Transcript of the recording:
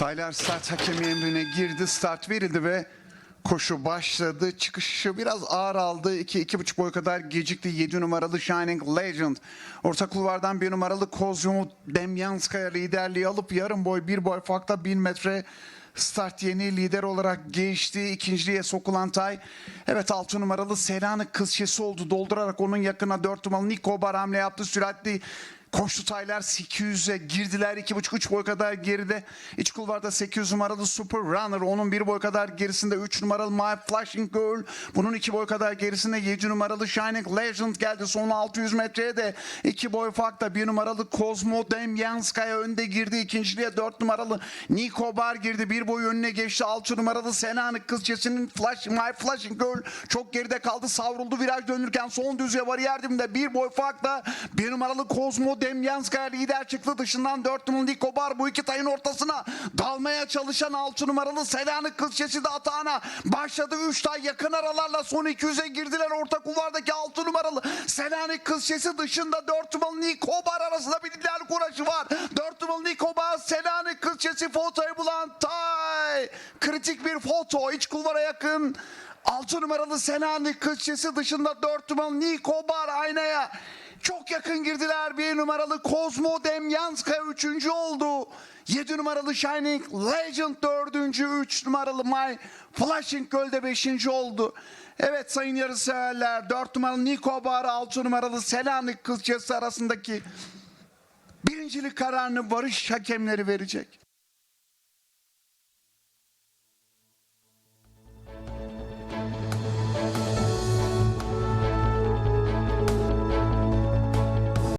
Taylar start hakemi emrine girdi. Start verildi ve koşu başladı. Çıkışı biraz ağır aldı. 2-2,5 boy kadar gecikti. 7 numaralı Shining Legend. Orta kulvardan 1 numaralı Kozmo Demyanskaya liderliği alıp yarım boy 1 boy farkla 1000 metre Start yeni lider olarak geçti. İkinciliğe sokulan Tay. Evet 6 numaralı Selanik kız şesi oldu. Doldurarak onun yakına 4 numaralı Niko Bar hamle yaptı. Süratli Koştu Taylar 800'e girdiler 2,5-3 boy kadar geride. İç kulvarda 800 numaralı Super Runner onun 1 boy kadar gerisinde 3 numaralı My Flashing Girl. Bunun 2 boy kadar gerisinde 7 numaralı Shining Legend geldi. Son 600 metreye de 2 boy farkta 1 numaralı Kozmo Demyanskaya önde girdi. İkinciliğe 4 numaralı Niko Bar girdi. 1 boy önüne geçti. 6 numaralı Selanik Kızçesi'nin Flash, My Flashing Girl çok geride kaldı. Savruldu viraj dönürken son düzlüğe bariyer dibinde 1 boy farkla 1 numaralı Kozmo Demyanskaya lider çıktı. Dışından 4 numaralı Niko Bar bu iki tayın ortasına dalmaya çalışan 6 numaralı Selanik Kızçesi de atağına başladı. 3 tay yakın aralarla son 200'e girdiler. Orta kulvardaki 6 numaralı Selanik Kızçesi dışında 4 numaralı Niko Bar arasında bir liderlik uğraşı var. 4 numaralı Niko Bar Selanik Kızçesi fotoyu bulan tay. Kritik bir foto iç kulvara yakın. 6 numaralı Selanik Kızçesi dışında 4 numaralı Niko Bar aynaya. Çok yakın girdiler. Bir numaralı Kozmo Demyanska üçüncü oldu. 7 numaralı Shining Legend dördüncü. 3 numaralı My Flashing Göl'de beşinci oldu. Evet sayın yarışseverler 4 numaralı Niko Bar 6 numaralı Selanik Kızçesi arasındaki birincilik kararını varış hakemleri verecek.